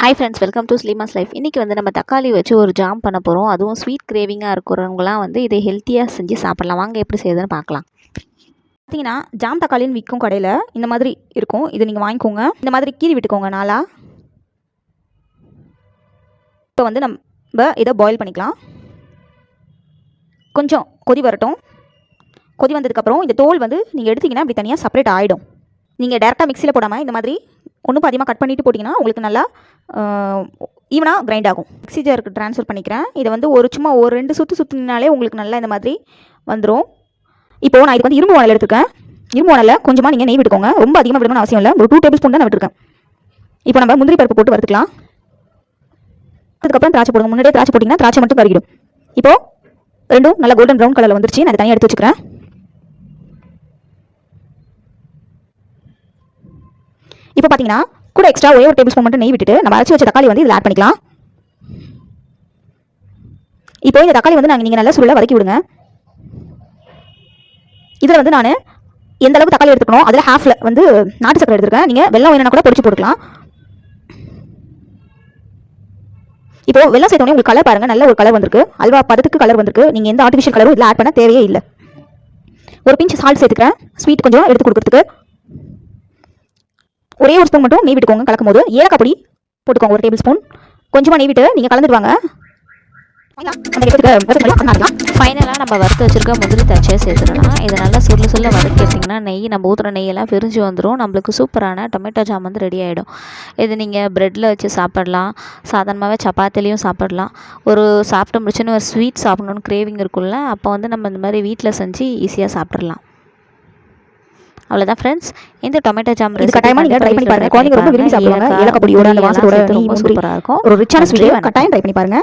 Hi friends welcome to ஸ்லீமாஸ் life இன்றைக்கி வந்து நம்ம தக்காளி வச்சு ஒரு ஜாம் பண்ண போகிறோம் அதுவும் ஸ்வீட் கிரேவிங்காக இருக்கிறவங்களாம் வந்து இதை ஹெல்த்தியாக செஞ்சு சாப்பிட்லாம். வாங்க எப்படி செய்யுதுன்னு பார்க்கலாம். பார்த்தீங்கன்னா ஜாம் தக்காளின்னு விற்கும் கடையில் இந்த மாதிரி இருக்கும். இது நீங்கள் வாங்கிக்கோங்க. இந்த மாதிரி கீறி விட்டுக்கோங்க நாளா இப்போ வந்து நம்ம இதை பாயில் பண்ணிக்கலாம். கொஞ்சம் கொதி வரட்டும். கொதி வந்ததுக்கப்புறம் இந்த தோல் வந்து நீங்கள் எடுத்திங்கன்னா இப்படி தனியாக செப்பரேட் ஆகிடும் நீங்கள் டேரெக்டாக மிக்சியில் போடாமல் இந்த மாதிரி ஒன்றும் அதிகமாக கட் பண்ணிவிட்டு போட்டிங்கன்னா உங்களுக்கு நல்லா ஈவனாக கிரைண்ட் ஆகும். மிக்ஸி ஜாருக்கு ட்ரான்ஸ்ஃபர் பண்ணிக்கிறேன். இதை வந்து ஒரு சும்மா ஒரு ரெண்டு சுற்று சுற்றினாலே உங்களுக்கு நல்லா இந்த மாதிரி வந்துடும் இப்போது நான் இதுக்கு வந்து இரும்பு வானல் எடுத்துருக்கேன். இரும்பு வானலில் கொஞ்சமாக நீங்கள் நெய் விட்டுக்கோங்க. ரொம்ப அதிகமாக விடணும்னு அவசியம் இல்லை. ஒரு டூ டேபிள் ஸ்பூன் தான் நான் விட்டுருக்கேன். இப்போ நம்ம முந்திரி பருப்பு போட்டு வறுத்துக்கலாம். அதுக்கப்புறம் திராட்சை போடுங்க. முன்னாடியே திராட்சை போட்டிங்கன்னா திராட்சை மட்டும் கருகிடும். இப்போது ரெண்டும் நல்லா கோல்டன் ப்ரௌன் கலரில் வந்துருச்சு. நான் அதை தனியாக எடுத்து வச்சுக்கிறேன். இப்போ பார்த்தீங்கன்னா கூட எக்ஸ்ட்ரா ஒரே ஒரு டேபிள் ஸ்பூன் மட்டும் நெய் விட்டுட்டு நம்ம அரைச்சி வச்ச தக்காளி வந்து இதில் ஆட் பண்ணிக்கலாம். இப்போ இந்த தக்காளி வந்து நாங்கள் நீங்கள் நல்லா சுருளை வதக்கி விடுங்க. இதில் வந்து நான் எந்த அளவுக்கு தக்காளி எடுத்துக்கணும் அதில் ஹாஃபில் வந்து நாட்டு சக்கரை எடுத்துருக்கேன். நீங்கள் வெள்ளம் வேணும்னா கூட பொடிச்சு போட்டுக்கலாம். இப்போ வெள்ளம் சேர்த்தோடனே உங்களுக்கு கலர் பாருங்கள் நல்ல ஒரு கலர் வந்திருக்கு. அல்வா பதத்துக்கு கலர் வந்திருக்கு. நீங்கள் எந்த ஆர்டிஃபிஷியல் கலரும் இதில் ஆட் பண்ண தேவையே இல்லை. ஒரு பிஞ்ச் சால்ட் சேர்த்துக்கிறேன். ஸ்வீட் கொஞ்சம் எடுத்து கொடுக்குறதுக்கு. ஒரே ஒரு ஸ்பூன் மட்டும் நெய் விட்டுக்கோங்க. கலக்கும் போது ஏலக்காய் பொடி போட்டுக்கோங்க. ஒரு டேபிள் ஸ்பூன் கொஞ்சமாக நெய் விட்டு நீங்கள் கலந்துட்டு வாங்க ஃபைனலாக நம்ம வறுத்து வச்சுருக்க முந்திரி தச்சையை சேர்த்துடலாம். இதை நல்லா சுருள சுருள வதக்கி எடுத்திங்கன்னா நெய் நம்ம ஊற்றுற நெய்யெல்லாம் பிரிஞ்சு வந்துடும் நம்மளுக்கு சூப்பரான டொமேட்டோ ஜாம் வந்து ரெடி ஆகிடும் இது நீங்கள் ப்ரெட்டில் வச்சு சாப்பிடலாம். சாதாரணமாகவே சப்பாத்திலையும் சாப்பிடலாம். ஒரு சாப்பிட்டு முடிச்சுன்னு ஒரு ஸ்வீட் சாப்பிடணுன்னு கிரேவிங் இருக்குல்ல அப்போ வந்து நம்ம இந்த மாதிரி வீட்டில் செஞ்சு ஈஸியாக சாப்பிட்றலாம் அவ்வளோதான் ஃப்ரெண்ட்ஸ் இந்த டொமேட்டோ ஜாம் இது கட்டாயமா நீங்க try பண்ணி பாருங்க. குழந்தைங்க ரொம்ப விரும்பி சாப்பிடுவாங்க. ஏலக்காய் பொடியோட அந்த வாசத்தோட முந்திரி. சூப்பராக இருக்கும் ஒரு ரிச்சான ஸ்வீட். கட்டாயம் ட்ரை பண்ணி பாருங்க